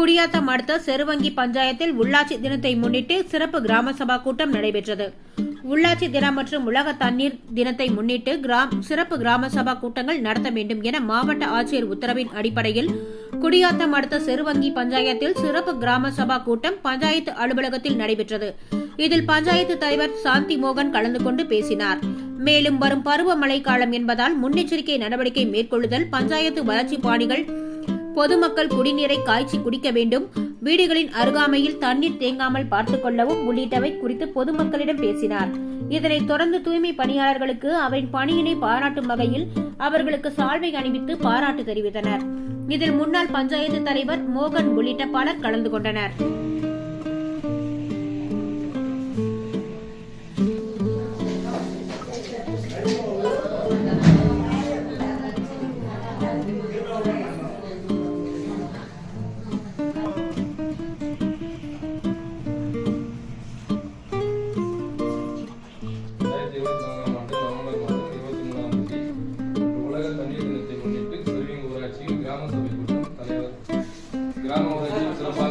குடியாத்தம் அடுத்த செருவங்கி பஞ்சாயத்தில் உள்ளாட்சி தினத்தை முன்னிட்டு சிறப்பு கிராம சபா கூட்டம் நடைபெற்றது. உள்ளாட்சி தினம் மற்றும் உலக தண்ணீர் தினத்தை முன்னிட்டு கிராம் சிறப்பு கிராம சபா கூட்டங்கள் நடத்த வேண்டும் என மாவட்ட ஆட்சியர் உத்தரவின் அடிப்படையில் குடியாத்தம் அடுத்த செருவங்கி பஞ்சாயத்தில் சிறப்பு கிராம சபா கூட்டம் பஞ்சாயத்து அலுவலகத்தில் நடைபெற்றது. இதில் பஞ்சாயத்து தலைவர் சாந்தி மோகன் கலந்து கொண்டு பேசினார். மேலும் வரும் பருவமழை காலம் என்பதால் முன்னெச்சரிக்கை நடவடிக்கை மேற்கொள்ளுதல் பஞ்சாயத்து வளர்ச்சி பாணிகள் பொதுமக்கள் குடிநீரை காய்ச்சி குடிக்க வேண்டும். வீடுகளின் அருகாமையில் தண்ணீர் தேங்காமல் பார்த்துக் கொள்ளவும் உள்ளிட்டவை குறித்து பொதுமக்களிடம் பேசினார். இதனைத் தொடர்ந்து தூய்மை பணியாளர்களுக்கு அவரின் பணியினை பாராட்டும் வகையில் அவர்களுக்கு சால்வை அணிவித்து பாராட்டு தெரிவித்தனர். இதில் முன்னாள் பஞ்சாயத்து தலைவர் மோகன் உள்ளிட்ட பலர் கலந்து கொண்டனர். தண்ணீர் தினத்தை